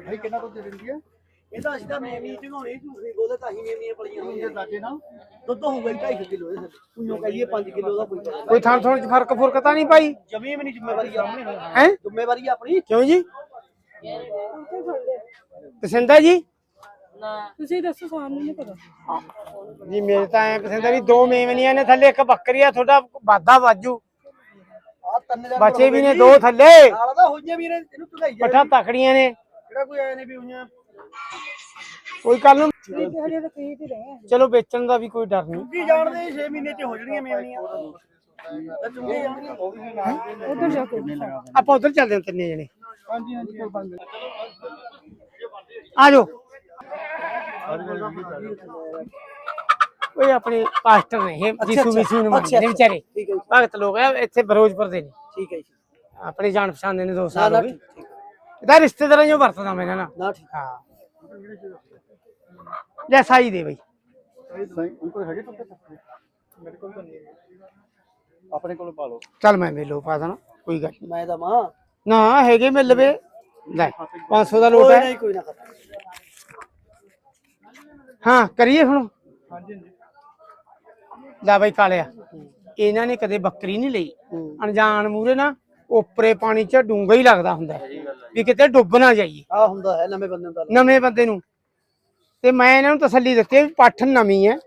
ਭਾਈ ਕਿੰਨਾ ਦੁੱਧ ਦੇ ਦਿੰਦੀ ਹੈ? ਇਹਦਾ ਅਸੀਂ ਤਾਂ ਮੇਮੀ ਝਗਾਉਣੀ ਝੂਠੀ ਬੋਲੇ ਤਾਂ ਹੀ ਮੇਮੀਆਂ ਪਲੀਆਂ ਉਹਦੇ ਹੋਈਆਂ। ਦਾਦੇ ਨਾਲ। ਦੁੱਧ ਹੋਊਗਾ 250 ਕਿਲੋ ਇਹਦੇ ਥੱਲੇ ਉਹਨੂੰ ਕਹੀਏ 5 ਕਿਲੋ ਦਾ ਕੋਈ ਪਤਾ ਕੋਈ ਥਾਂ ਥੋਂ ਚ ਫ਼ਰਕ ਫੁਰਕ ਤਾਂ ਨਹੀਂ ਪਾਈ ਜਮੀ ਵੀ ਨਹੀਂ ਜ਼ਿੰਮੇਵਾਰੀ ਆਪਣੀ। ਹੈ? ਜ਼ਿੰਮੇਵਾਰੀ ਆਪਣੀ। ਕਿਉਂ ਜੀ? ਪਸੰਦ ਹੈ ਜੀ? ਤੁਸੀਂ ਦੱਸੋ ਸਾਨੂੰ ਨਹੀਂ ਪਤਾ। ਜੀ ਮੇਰੇ ਤਾਂ ਐ ਪਸੰਦ ਹੈ ਵੀ ਦੋ ਮੇਵਨੀਆਂ ਨੇ ਥੱਲੇ ਇੱਕ ਬੱਕਰੀ ਆ ਤੁਹਾਡਾ ਵਾਧਾ ਵਾਜੂ। ਆ ਤਿੰਨ ਜਣੇ ਬੱਚੇ ਵੀ ਨੇ ਦੋ ਥੱਲੇ। ਨਾਲ ਦਾ ਹੋਈਆਂ ਵੀ ਨੇ ਇਹਨੂੰ ਝਗਾਈ ਜਾ ਪੱਠਾ ਤਕੜੀਆਂ ਨੇ। ਕੋਈ ਵੀ ਕੋਈ ਕੱਲ ਨੂੰ ਹਜੇ ਤਾਂ ਕਹੀ ਤੇ ਰਹੇ ਚਲੋ ਵੇਚਣ ਦਾ ਵੀ ਕੋਈ ਡਰ ਨਹੀਂ। ਕੀ ਜਾਣਦੇ 6 ਮਹੀਨੇ ਚ ਹੋ ਜਾਣਗੀਆਂ ਮੇਮਣੀਆਂ ਤਾਂ ਚੁੰਗੇ ਜਾਣਗੀਆਂ ਉਧਰ ਜਾ ਕੇ। ਆਪਾਂ ਉਧਰ ਚੱਲਦੇ ਹਾਂ ਤਿੰਨੇ ਜਣੇ। ਹਾਂਜੀ ਹਾਂਜੀ। ਆ ਜਾਓ। ਓਏ ਆਪਣੇ ਪਾਸਟਰ ਨੇ ਇਹ ਜੀਸੂ ਮਿਸੂ ਨੂੰ ਮੰਨਦੇ ਨੇ ਵਿਚਾਰੇ। ਭਗਤ ਲੋਕ ਆ ਇੱਥੇ ਫਿਰੋਜ਼ਪੁਰ ਦੇ ਨੇ। ਠੀਕ ਹੈ ਜੀ। ਆਪਣੇ ਜਾਣ ਪਛਾਣ ਦੇ ਨੇ ਦੋ ਨਾ ਸਾਲ ਹੋ ਗਏ। ਇਹਦਾ ਰਿਸ਼ਤੇਦਾਰਾਂ ਜੋ ਵਰਤਦਾ ਮੈਂ ਨਾਲ ਨਾ ਠੀਕ। ਹਾਂ। ਲੈ ਸਾਈ ਦੇ ਬਈ। ਸਹੀ ਅੰਕਲ ਹੈਗੇ ਤੁੱਤੇ ਮੇਰੇ ਕੋਲ ਤਾਂ ਨਹੀਂ ਆਪਣੇ ਕੋਲ ਪਾ ਲਓ। ਚੱਲ ਮੈਂ ਮੇਲੋ ਪਾ ਦੇਣਾ ਕੋਈ ਗੱਲ ਨੀ। ਮੈਂ ਤਾਂ ਮਾਂ ਨਾ ਹੈਗੇ ਮਿਲ ਲਵੇ ਲੈ 500 ਦਾ ਲੋਟ ਕੋਈ ਹੈ। ਨਹੀਂ ਕੋਈ ਨਾ ਕਰ ਹਾਂ ਕਰੀਏ ਹੁਣ। ਹਾਂਜੀ ਹਾਂਜੀ। ਲੈ ਬਈ ਕਾਲਿਆ। ਇਹਨਾਂ ਨੇ ਕਦੇ ਬੱਕਰੀ ਨਹੀਂ ਲਈ। ਹੂੰ। ਅਣਜਾਣ ਮੂਰੇ ਨਾ ਉਪਰੇ ਪਾਣੀ 'ਚ ਡੂੰਗਾ ਹੀ ਲੱਗਦਾ ਹੁੰਦਾ। ਵੀ ਕਿਤੇ ਡੁੱਬ ਨਾ ਜਾਈਏ। ਆ ਹੁੰਦਾ ਹੈ ਨਵੇਂ ਬੰਦੇ ਦਾ ਨਵੇਂ ਬੰਦੇ ਨੂੰ। ਤੇ ਮੈਂ ਇਹਨਾਂ ਨੂੰ ਤਸੱਲੀ ਦਿੱਤੀ ਵੀ ਪੱਠ ਨਵੀਂ ਹੈ।